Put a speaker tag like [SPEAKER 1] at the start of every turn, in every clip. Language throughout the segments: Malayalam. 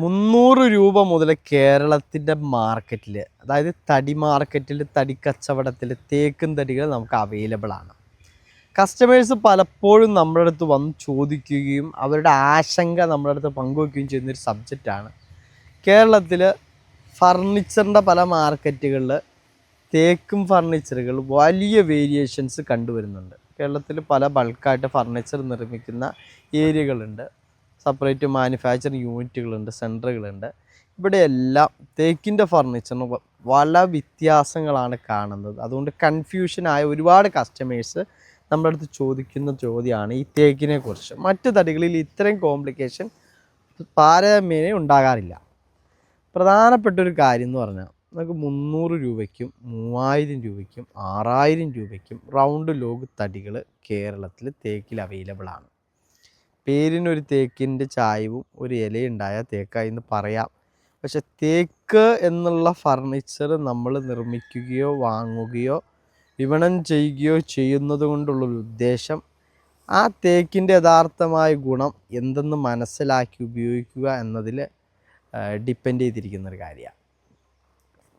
[SPEAKER 1] മുന്നൂറ് രൂപ മുതൽ കേരളത്തിന്റെ മാർക്കറ്റിൽ അതായത് തടി മാർക്കറ്റിൽ തടി കച്ചവടത്തിൽ തേക്കും തടികൾ നമുക്ക് അവൈലബിൾ ആണ്. കസ്റ്റമേഴ്സ് പലപ്പോഴും നമ്മുടെ അടുത്ത് വന്ന് ചോദിക്കുകയും അവരുടെ ആശങ്ക നമ്മുടെ അടുത്ത് പങ്കുവയ്ക്കുകയും ചെയ്യുന്നൊരു സബ്ജക്റ്റാണ് കേരളത്തിൽ ഫർണിച്ചറിന്റെ പല മാർക്കറ്റുകളിൽ തേക്കും ഫർണിച്ചറുകൾ വലിയ വേരിയേഷൻസ് കണ്ടുവരുന്നുണ്ട്. കേരളത്തിൽ പല ബൾക്കായിട്ട് ഫർണിച്ചർ നിർമ്മിക്കുന്ന ഏരിയകളുണ്ട് സെപ്പറേറ്റ് മാനുഫാക്ചറിങ് യൂണിറ്റുകളുണ്ട് സെന്ററുകളുണ്ട് ഇവിടെയെല്ലാം തേക്കിന്റെ ഫർണിച്ചറിന് പല വ്യത്യാസങ്ങളാണ് കാണുന്നത്. അതുകൊണ്ട് കൺഫ്യൂഷനായ ഒരുപാട് കസ്റ്റമേഴ്സ് നമ്മുടെ അടുത്ത് ചോദിക്കുന്ന ചോദ്യമാണ് ഈ തേക്കിനെ കുറിച്ച്. മറ്റു തടികളിൽ ഇത്രയും കോംപ്ലിക്കേഷൻ താരതമ്യേന ഉണ്ടാകാറില്ല. പ്രധാനപ്പെട്ട ഒരു കാര്യം എന്ന് പറഞ്ഞാൽ നമുക്ക് മുന്നൂറ് രൂപയ്ക്കും മൂവായിരം രൂപയ്ക്കും ആറായിരം രൂപയ്ക്കും റൗണ്ട് ലോഗ് തടികൾ കേരളത്തിൽ തേക്കിൽ അവൈലബിൾ ആണ്. പേരിനൊരു തേക്കിന്റെ ചായവും ഒരു ഇലയുണ്ടായ തേക്കായി എന്ന് പറയാം. പക്ഷെ തേക്ക് എന്നുള്ള ഫർണിച്ചർ നമ്മൾ നിർമ്മിക്കുകയോ വാങ്ങുകയോ വിപണനം ചെയ്യുകയോ ചെയ്യുന്നത് കൊണ്ടുള്ള ഉദ്ദേശം ആ തേക്കിന്റെ യഥാർത്ഥമായ ഗുണം എന്തെന്ന് മനസ്സിലാക്കി ഉപയോഗിക്കുക എന്നതിൽ ഡിപ്പെൻഡ് ചെയ്തിരിക്കുന്ന ഒരു കാര്യമാണ്.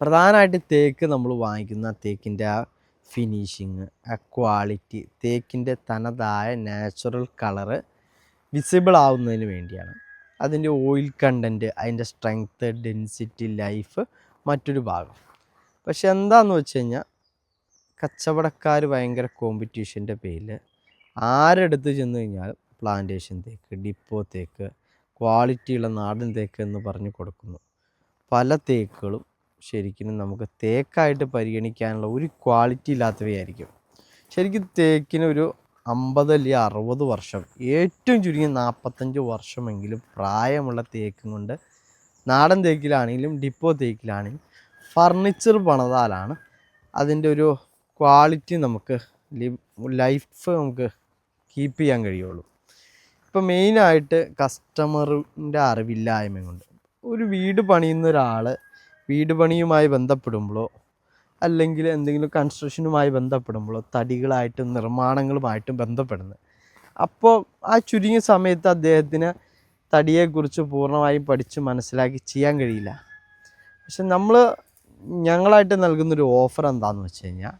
[SPEAKER 1] പ്രധാനമായിട്ട് തേക്ക് നമ്മൾ വാങ്ങിക്കുന്ന തേക്കിന്റെ ആ ഫിനിഷിങ് ആ ക്വാളിറ്റി തേക്കിന്റെ തനതായ നാച്ചുറൽ കളറ് വിസിബിൾ ആവുന്നതിന് വേണ്ടിയാണ്. അതിന്റെ ഓയിൽ കണ്ടന്റ് അതിന്റെ സ്ട്രെങ്ത്ത് ഡെൻസിറ്റി ലൈഫ് മറ്റൊരു ഭാഗം. പക്ഷെ എന്താണെന്ന് വെച്ച് കഴിഞ്ഞാൽ കച്ചവടക്കാർ ഭയങ്കര കോമ്പറ്റീഷന്റെ പേരിൽ ആരെടുത്ത് ചെന്ന് കഴിഞ്ഞാൽ പ്ലാന്റേഷൻ തേക്ക് ഡിപ്പോ തേക്ക് ക്വാളിറ്റിയുള്ള നാടൻ തേക്ക് എന്ന് പറഞ്ഞ് കൊടുക്കുന്നു. പല തേക്കുകളും ശരിക്കും നമുക്ക് തേക്കായിട്ട് പരിഗണിക്കാനുള്ള ഒരു ക്വാളിറ്റി ഇല്ലാത്തവയായിരിക്കും. ശരിക്കും തേക്കിന് ഒരു അമ്പത് അല്ലെങ്കിൽ അറുപത് വർഷം. ഏറ്റവും ചുരുങ്ങിയ നാൽപ്പത്തഞ്ച് വർഷമെങ്കിലും പ്രായമുള്ള തേക്കും കൊണ്ട് നാടൻ തേക്കിലാണെങ്കിലും ഡിപ്പോ തേക്കിലാണെങ്കിലും ഫർണിച്ചർ പണിതാലാണ് അതിന്റെ ഒരു ക്വാളിറ്റി നമുക്ക് ലൈഫ് നമുക്ക് കീപ്പ് ചെയ്യാൻ കഴിയുള്ളൂ. ഇപ്പം മെയിനായിട്ട് കസ്റ്റമറിന്റെ അറിവില്ലായ്മ കൊണ്ട് ഒരു വീട് പണിയുന്ന ഒരാൾ വീട് പണിയുമായി ബന്ധപ്പെടുമ്പോഴോ അല്ലെങ്കിൽ എന്തെങ്കിലും കൺസ്ട്രക്ഷനുമായി ബന്ധപ്പെടുമ്പോഴോ തടികളായിട്ടും നിർമ്മാണങ്ങളുമായിട്ടും ബന്ധപ്പെടുന്നത്. അപ്പോൾ ആ ചുരുങ്ങിയ സമയത്ത് അദ്ദേഹത്തിന് തടിയെക്കുറിച്ച് പൂർണമായും പഠിച്ച് മനസ്സിലാക്കി ചെയ്യാൻ കഴിയില്ല. പക്ഷെ നമ്മൾ ഞങ്ങളായിട്ട് നൽകുന്നൊരു ഓഫർ എന്താണെന്ന് വെച്ച് കഴിഞ്ഞാൽ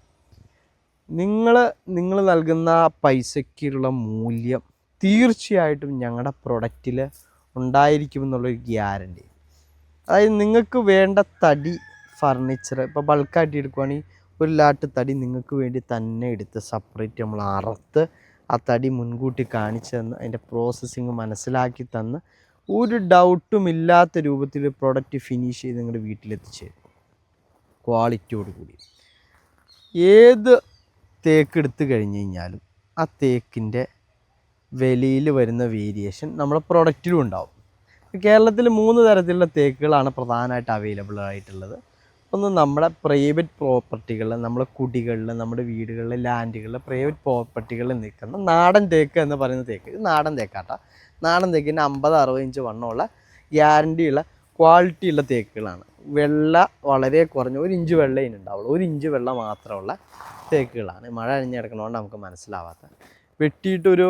[SPEAKER 1] നിങ്ങൾ നിങ്ങൾ നൽകുന്ന പൈസയ്ക്കുള്ള മൂല്യം തീർച്ചയായിട്ടും ഞങ്ങളുടെ പ്രൊഡക്റ്റിൽ ഉണ്ടായിരിക്കുമെന്നുള്ളൊരു ഗ്യാരണ്ടി അതായത് നിങ്ങൾക്ക് വേണ്ട തടി ഫർണിച്ചർ ഇപ്പോൾ ബൾക്കായിട്ട് എടുക്കുവാണെങ്കിൽ ഒരു ലാട്ട് തടി നിങ്ങൾക്ക് വേണ്ടി തന്നെ എടുത്ത് സെപ്പറേറ്റ് നമ്മൾ അറുത്ത് ആ തടി മുൻകൂട്ടി കാണിച്ചു തന്ന് അതിന്റെ പ്രോസസ്സിങ് മനസ്സിലാക്കി തന്ന് ഒരു ഡൗട്ടും ഇല്ലാത്ത രൂപത്തിൽ പ്രോഡക്റ്റ് ഫിനിഷ് ചെയ്ത് നിങ്ങളുടെ വീട്ടിലെത്തിച്ചേരും ക്വാളിറ്റിയോട് കൂടി. ഏത് തേക്ക് എടുത്തു കഴിഞ്ഞ് കഴിഞ്ഞാലും ആ തേക്കിന്റെ വിലയിൽ വരുന്ന വേരിയേഷൻ നമ്മുടെ പ്രൊഡക്റ്റിലും ഉണ്ടാവും. കേരളത്തിൽ മൂന്ന് തരത്തിലുള്ള തേക്കുകളാണ് പ്രധാനമായിട്ട് അവൈലബിൾ ആയിട്ടുള്ളത്. ഒന്ന് നമ്മുടെ പ്രൈവറ്റ് പ്രോപ്പർട്ടികളിൽ നമ്മുടെ കുടികളിൽ നമ്മുടെ വീടുകളിൽ ലാൻഡുകളിൽ പ്രൈവറ്റ് പ്രോപ്പർട്ടികളിൽ നിൽക്കുന്ന നാടൻ തേക്ക് എന്ന് പറയുന്ന തേക്ക്. ഇത് നാടൻ തേക്കാട്ട. നാടൻ തേക്കിന്റെ അമ്പത് അറുപത് ഇഞ്ച് വണ്ണമുള്ള ഗ്യാരണ്ടിയുള്ള ക്വാളിറ്റിയുള്ള തേക്കുകളാണ്. വെള്ള വളരെ കുറഞ്ഞ ഒരു ഇഞ്ച് വെള്ളേ ഉണ്ടാവുള്ളൂ ഒരു ഇഞ്ച് വെള്ളം മാത്രമുള്ള തേക്കുകളാണ്. മഴ അഴിഞ്ഞ് കിടക്കണോണ്ട് നമുക്ക് മനസ്സിലാവാത്ത. വെട്ടിയിട്ടൊരു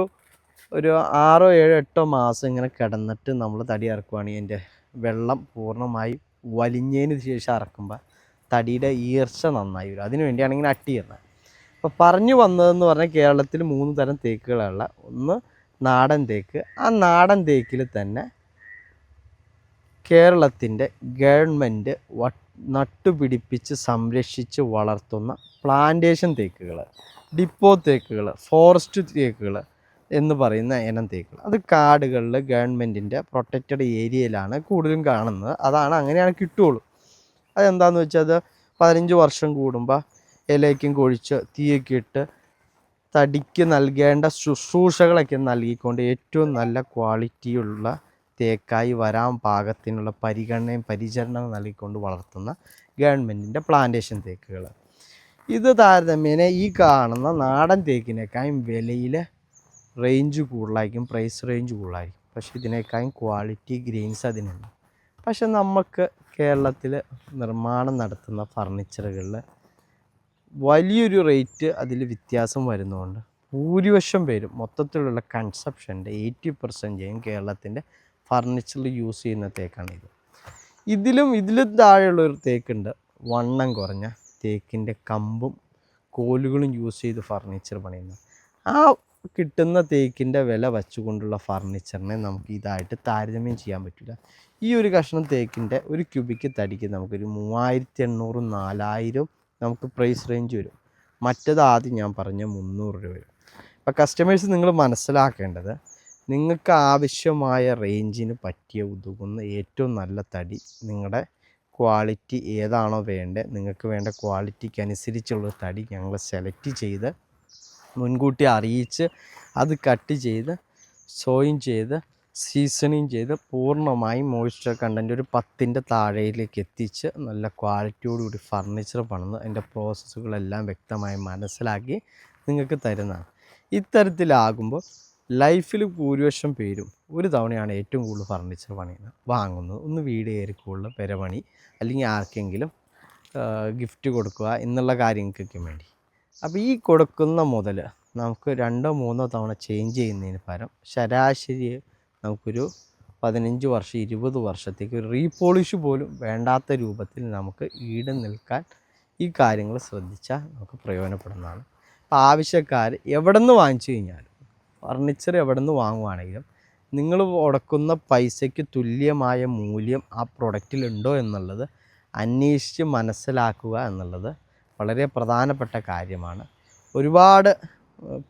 [SPEAKER 1] ഒരു ആറോ ഏഴോ എട്ടോ മാസം ഇങ്ങനെ കിടന്നിട്ട് നമ്മൾ തടി ഇറക്കുവാണെങ്കിൽ അതിന്റെ വെള്ളം പൂർണമായി വലിഞ്ഞതിന് ശേഷം ഇറക്കുമ്പോൾ തടിയുടെ ഈർച്ച നന്നായി വരും. അതിന് വേണ്ടിയാണ് ഇങ്ങനെ അട്ടി ചെയ്യുന്നത് അപ്പോൾ പറഞ്ഞു വന്നതെന്ന് പറഞ്ഞാൽ കേരളത്തിൽ മൂന്ന് തരം തേക്കുകളുള്ള ഒന്ന് നാടൻ തേക്ക്. ആ നാടൻ തേക്കിൽ തന്നെ കേരളത്തിന്റെ ഗവൺമെന്റ് നട്ടുപിടിപ്പിച്ച് സംരക്ഷിച്ച് വളർത്തുന്ന പ്ലാന്റേഷൻ തേക്കുകൾ ഡിപ്പോ തേക്കുകൾ ഫോറസ്റ്റ് തേക്കുകൾ എന്ന് പറയുന്ന ഇനം തേക്കുകൾ അത് കാടുകളിൽ ഗവൺമെന്റിന്റെ പ്രൊട്ടക്റ്റഡ് ഏരിയയിലാണ് കൂടുതലും കാണുന്നത്. അതാണ് അങ്ങനെയാണ് കിട്ടുകയുള്ളൂ. അതെന്താണെന്ന് വെച്ചാൽ അത് പതിനഞ്ച് വർഷം കൂടുമ്പോൾ ഇലയ്ക്കും കൊഴിച്ച് തീയൊക്കെ ഇട്ട് തടിക്ക് നൽകേണ്ട ശുശ്രൂഷകളൊക്കെ നൽകിക്കൊണ്ട് ഏറ്റവും നല്ല ക്വാളിറ്റിയുള്ള തേക്കായി വരാൻ പാകത്തിനുള്ള പരിഗണനയും പരിചരണവും നൽകിക്കൊണ്ട് വളർത്തുന്ന ഗവൺമെന്റിന്റെ പ്ലാന്റേഷൻ തേക്കുകൾ. ഇത് താരതമ്യേന ഈ കാണുന്ന നാടൻ തേക്കിനേക്കാളും വിലയിൽ റേഞ്ച് കൂടുതലായിരിക്കും പ്രൈസ് റേഞ്ച് കൂടുതലായിരിക്കും. പക്ഷേ ഇതിനേക്കാളും ക്വാളിറ്റി ഗ്രെയിൻസ് അതിനുണ്ട്. പക്ഷെ നമുക്ക് കേരളത്തിൽ നിർമ്മാണം നടത്തുന്ന ഫർണിച്ചറുകളിൽ വലിയൊരു റേറ്റ് അതിൽ വ്യത്യാസം വരുന്നതുകൊണ്ട് ഭൂരിപക്ഷം പേരും മൊത്തത്തിലുള്ള കൺസപ്ഷന്റെ എയ്റ്റി പെർസെന്റേജും കേരളത്തിന്റെ ഫർണിച്ചർ യൂസ് ചെയ്യുന്ന തേക്കാണ് ഇത്. ഇതിലും ഇതിലും താഴെയുള്ള ഒരു തേക്കുണ്ട്. വണ്ണം കുറഞ്ഞ തേക്കിന്റെ കമ്പും കോലുകളും യൂസ് ചെയ്ത് ഫർണിച്ചർ പണിയുന്നത് ആ കിട്ടുന്ന തേക്കിന്റെ വില വച്ചുകൊണ്ടുള്ള ഫർണിച്ചറിനെ നമുക്ക് ഇതായിട്ട് താരതമ്യം ചെയ്യാൻ പറ്റില്ല. ഈ ഒരു കഷ്ണം തേക്കിന്റെ ഒരു ക്യൂബിക്ക് തടിക്ക് നമുക്കൊരു മൂവായിരത്തി എണ്ണൂറും നാലായിരം നമുക്ക് പ്രൈസ് റേഞ്ച് വരും. മറ്റത് ആദ്യം ഞാൻ പറഞ്ഞ മുന്നൂറ് രൂപ വരും. അപ്പോൾ കസ്റ്റമേഴ്സ് നിങ്ങൾ മനസ്സിലാക്കേണ്ടത് നിങ്ങൾക്ക് ആവശ്യമായ റേഞ്ചിന് പറ്റിയ ഉതകുന്ന ഏറ്റവും നല്ല തടി നിങ്ങളുടെ ക്വാളിറ്റി ഏതാണോ വേണ്ടത് നിങ്ങൾക്ക് വേണ്ട ക്വാളിറ്റിക്ക് അനുസരിച്ചുള്ള തടി ഞങ്ങൾ സെലക്ട് ചെയ്ത് മുൻകൂട്ടി അറിയിച്ച് അത് കട്ട് ചെയ്ത് സോയിൻ ചെയ്ത് സീസണിങ് ചെയ്ത് പൂർണമായും മോയ്സ്ചർ കണ്ടന്റ് ഒരു പത്തിന്റെ താഴയിലേക്ക് എത്തിച്ച് നല്ല ക്വാളിറ്റിയോടുകൂടി ഫർണിച്ചർ പണിത് അതിന്റെ പ്രോസസ്സുകളെല്ലാം വ്യക്തമായി മനസ്സിലാക്കി നിങ്ങൾക്ക് തരുന്നതാണ്. ഇത്തരത്തിലാകുമ്പോൾ ലൈഫിൽ ഭൂരിപക്ഷം പേരും ഒരു തവണയാണ് ഏറ്റവും കൂടുതൽ ഫർണിച്ചർ പണിയുന്നത്. വാങ്ങുന്നത്. ഒന്ന് വീട് കയറി കൂടുതൽ പെരപണി അല്ലെങ്കിൽ ആർക്കെങ്കിലും ഗിഫ്റ്റ് കൊടുക്കുക എന്നുള്ള കാര്യങ്ങൾക്കൊക്കെ വേണ്ടി. അപ്പോൾ ഈ കൊടുക്കുന്ന മുതൽ നമുക്ക് രണ്ടോ മൂന്നോ തവണ ചേഞ്ച് ചെയ്യുന്നതിന് പകരം ശരാശരി നമുക്കൊരു പതിനഞ്ച് വർഷം ഇരുപത് വർഷത്തേക്ക് ഒരു റീപോളിഷ് പോലും വേണ്ടാത്ത രൂപത്തിൽ നമുക്ക് ഈട് നിൽക്കാൻ ഈ കാര്യങ്ങൾ ശ്രദ്ധിച്ചാൽ നമുക്ക് പ്രയോജനപ്പെടുന്നതാണ്. അപ്പോൾ ആവശ്യക്കാർ എവിടെ നിന്ന് വാങ്ങിച്ചു കഴിഞ്ഞാലും ഫർണിച്ചർ എവിടെ നിന്ന് വാങ്ങുവാണെങ്കിലും നിങ്ങൾ ഉടക്കുന്ന പൈസയ്ക്ക് തുല്യമായ മൂല്യം ആ പ്രൊഡക്റ്റിലുണ്ടോ എന്നുള്ളത് അന്വേഷിച്ച് മനസ്സിലാക്കുക എന്നുള്ളത് വളരെ പ്രധാനപ്പെട്ട കാര്യമാണ്. ഒരുപാട്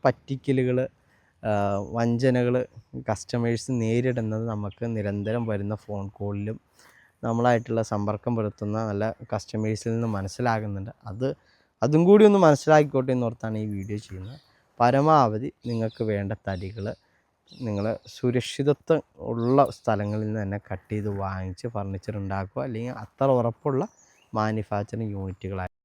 [SPEAKER 1] പറ്റിക്കലുകൾ വഞ്ചനകൾ കസ്റ്റമേഴ്സ് നേരിടുന്നത് നമുക്ക് നിരന്തരം വരുന്ന ഫോൺ കോളിലും നമ്മളായിട്ടുള്ള സമ്പർക്കം പുലർത്തുന്ന നല്ല കസ്റ്റമേഴ്സിൽ നിന്ന് മനസ്സിലാകുന്നുണ്ട്. അത് അതും കൂടി ഒന്ന് മനസ്സിലാക്കിക്കോട്ടെ എന്നോർത്താണ് ഈ വീഡിയോ ചെയ്യുന്നത്. പരമാവധി നിങ്ങൾക്ക് വേണ്ട തടികൾ നിങ്ങൾ സുരക്ഷിതത്വം ഉള്ള സ്ഥലങ്ങളിൽ നിന്ന് തന്നെ കട്ട് ചെയ്ത് വാങ്ങിച്ച് ഫർണിച്ചർ ഉണ്ടാക്കുക. അല്ലെങ്കിൽ അത്ര ഉറപ്പുള്ള മാനുഫാക്ചറിങ് യൂണിറ്റുകളായി